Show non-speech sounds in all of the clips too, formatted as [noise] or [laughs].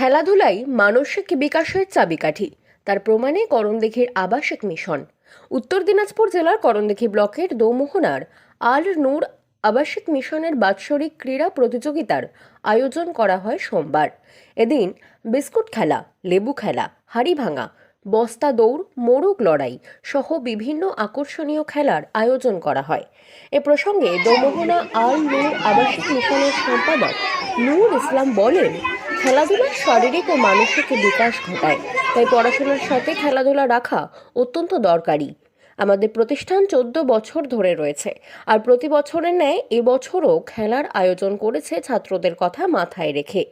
খেলাধুলাই মানসিক বিকাশের চাবিকাঠি। তার প্রমাণে করণদিঘির আবাসিক মিশন। উত্তর দিনাজপুর জেলার করণদিঘি ব্লকের দৌমোহনার আল নূর আবাসিক মিশনের বাৎসরিক ক্রীড়া প্রতিযোগিতার আয়োজন করা হয় সোমবার। এদিন বিস্কুট খেলা, লেবু খেলা, হাড়ি ভাঙা, বস্তা দৌড়, মোরগ লড়াই সহ বিভিন্ন আকর্ষণীয় খেলার আয়োজন করা হয়। এ প্রসঙ্গে দমোহনা আল নূর আবাসিক মিশনের সম্পাদক নূর ইসলাম বলেন খেলাধুলা শারীরিক ও মানসিক বিকাশ ঘটায়। তাই পড়াশোনার সাথে খেলাধুলা রাখা অত্যন্ত দরকারি। আমাদের প্রতিষ্ঠান চোদ্দ বছর ধরে রয়েছে আর প্রতি বছরের ন্যায় এবছরও খেলার আয়োজন করেছে ছাত্রদের কথা মাথায় রেখে।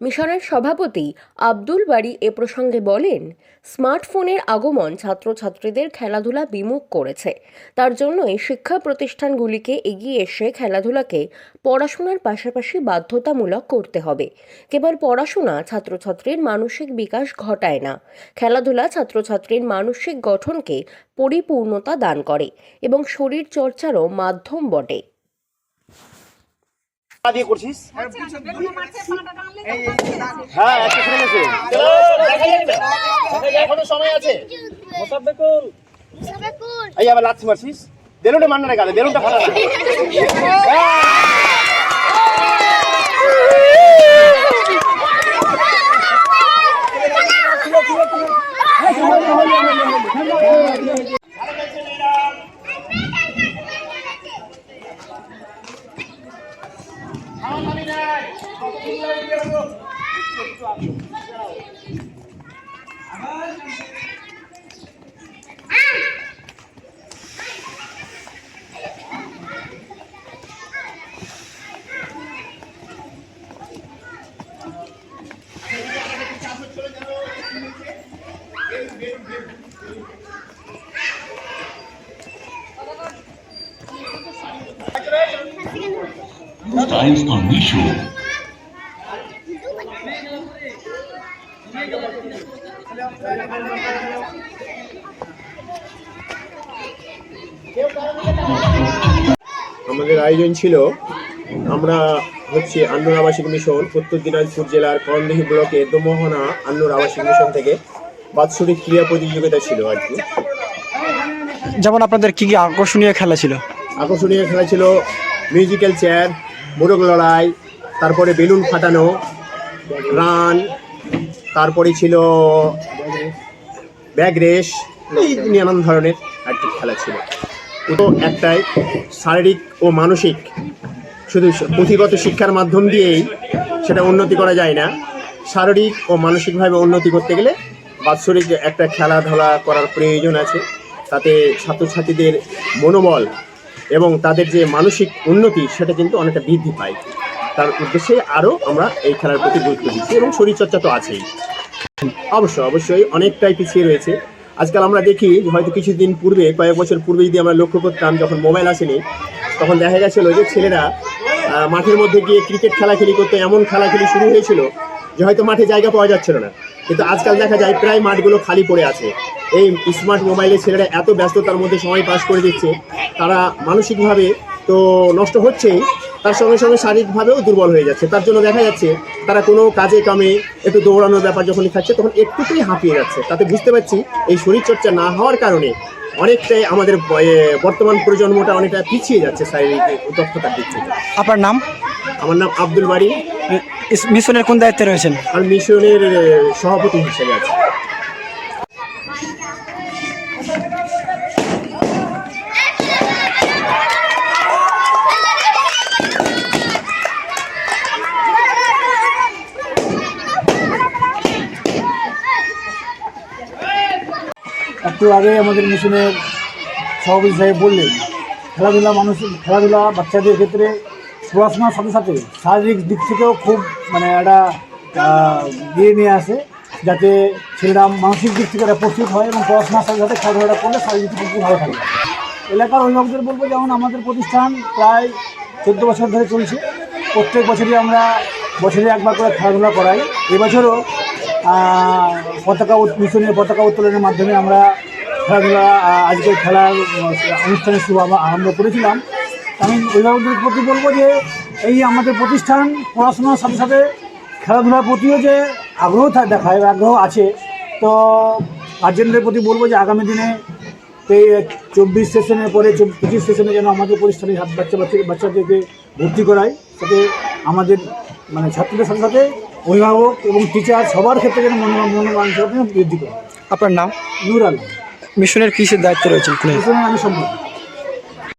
মিশনের সভাপতি আব্দুল বাড়ি এ প্রসঙ্গে বলেন, স্মার্টফোনের আগমন ছাত্রছাত্রীদের খেলাধুলা বিমুখ করেছে। তার জন্যই শিক্ষা প্রতিষ্ঠানগুলিকে এগিয়ে এসে খেলাধুলাকে পড়াশোনার পাশাপাশি বাধ্যতামূলক করতে হবে। কেবল পড়াশোনা ছাত্রছাত্রীর মানসিক বিকাশ ঘটায় না, খেলাধুলা ছাত্রছাত্রীর মানসিক গঠনকে পরিপূর্ণতা দান করে এবং শরীর চর্চারও মাধ্যম বটে। দিয়ে করছিস? হ্যাঁ একটা ছেড়ে গেছে এখনও সময় আছে। এই আবার লাচ্ছি মারছিস? বেলুনটা মান্না রে গালে বেলুনটা ফাটা [laughs] times on Mishu আমাদের আয়োজন ছিল আমরা হচ্ছে আন্নুর আবাসিক মিশন উত্তর দিনাজপুর জেলার করণদিঘি ব্লকে দোমোহনা আন্নুর আবাসিক মিশন থেকে বাৎসরিক ক্রীড়া প্রতিযোগিতা ছিল আর কি। যেমন আপনাদের কি কি আকর্ষণীয় খেলা ছিল? আকর্ষণীয় খেলা ছিল মিউজিক্যাল চেয়ার মোরগ লড়াই তারপরে বেলুন ফাটানো রান তারপরে ছিল ব্যাগ রেস এই নানান ধরনের আর কি খেলা ছিল। তো একটাই শারীরিক ও মানসিক। শুধু পুঁথিগত শিক্ষার মাধ্যম দিয়েই সেটা উন্নতি করা যায় না। শারীরিক ও মানসিকভাবে উন্নতি করতে গেলে বাৎসরিক একটা খেলাধুলা করার প্রয়োজন আছে। তাতে ছাত্রছাত্রীদের মনোবল এবং তাদের যে মানসিক উন্নতি সেটা কিন্তু অনেকটা বৃদ্ধি পায়। তার উদ্দেশ্যে আরও আমরা এই খেলার প্রতি গুরুত্ব দিচ্ছি এবং শরীরচর্চা তো আছেই। অবশ্যই অবশ্যই অনেকটাই পিছিয়ে রয়েছে। আজকাল আমরা দেখি হয়তো কিছুদিন পূর্বে, কয়েক বছর পূর্বে যদি আমরা লক্ষ্য করতাম, যখন মোবাইল আসেনি, তখন দেখা গেছিল যে ছেলেরা মাঠের মধ্যে গিয়ে ক্রিকেট খেলাখেলি করতে এমন খেলাখেলি শুরু হয়েছিল যে হয়তো মাঠে জায়গা পাওয়া যাচ্ছিল না। কিন্তু আজকাল দেখা যায় প্রায় মাঠগুলো খালি পড়ে আছে। এই স্মার্ট মোবাইলে ছেলেরা এত ব্যস্ততার মধ্যে সময় পাস করে দিচ্ছে, তারা মানসিকভাবে তো নষ্ট হচ্ছেই তার সঙ্গে সঙ্গে শারীরিকভাবেও দুর্বল হয়ে যাচ্ছে। তার জন্য দেখা যাচ্ছে তারা কোনো কাজে কামে একটু দৌড়ানোর ব্যাপার যখনই থাকছে তখন একটুতেই হাঁপিয়ে যাচ্ছে। তাতে বুঝতে পারছি এই শরীরচর্চা না হওয়ার কারণে অনেকটাই আমাদের বর্তমান প্রজন্মটা অনেকটা পিছিয়ে যাচ্ছে শারীরিক দক্ষতার দিক থেকে। আপনার নাম? আমার নাম আব্দুল বাড়ি মিশনের কোন দায়িত্বে রয়েছেন? আর মিশনের সভাপতি হিসেবে আছি। একটু আগে আমাদের মিশনের সভাপতি সাহেব বললেন, খেলাধুলা মানুষ, খেলাধুলা বাচ্চাদের ক্ষেত্রে পড়াশোনার সাথে সাথে শারীরিক দিক থেকেও খুব মানে একটা ইয়ে নিয়ে আসে, যাতে ছেলেরা মানসিক দিক থেকে প্রস্তুত হয় এবং পড়াশোনার সাথে সাথে খেলাধুলাটা করলে শারীরিক দিক থেকে ভালো থাকে। এলাকার অভিভাবকদের বলব যেমন আমাদের প্রতিষ্ঠান প্রায় চোদ্দ বছর ধরে চলছে। প্রত্যেক বছরই আমরা বছরে একবার করে খেলাধুলা করাই। এবছরও পতাকা মিশনের পতাকা উত্তোলনের মাধ্যমে আমরা খেলাধুলা আজকের খেলার অনুষ্ঠানের শুভ আরম্ভ করেছিলাম। আমি অভিভাবকদের প্রতি বলব যে, এই আমাদের প্রতিষ্ঠান পড়াশোনার সাথে সাথে খেলাধুলার প্রতিও যে আগ্রহ দেখায়, আগ্রহ আছে, তো গার্জেনদের প্রতি বলব যে আগামী দিনে এই চব্বিশ সেশনের পরে পঁচিশ সেশনে যেন আমাদের প্রতিষ্ঠানে বাচ্চা বাচ্চা বাচ্চাদেরকে ভর্তি করায়, যাতে আমাদের মানে ছাত্রদের সাথে সাথে অভিভাবক এবং টিচার সবার ক্ষেত্রে যেন মনোমান মনোমানসিকতা বৃদ্ধি করে। আপনার নাম? নুর আলম মিশনের কিসের দায়িত্ব রয়েছে আমি সম্পর্ক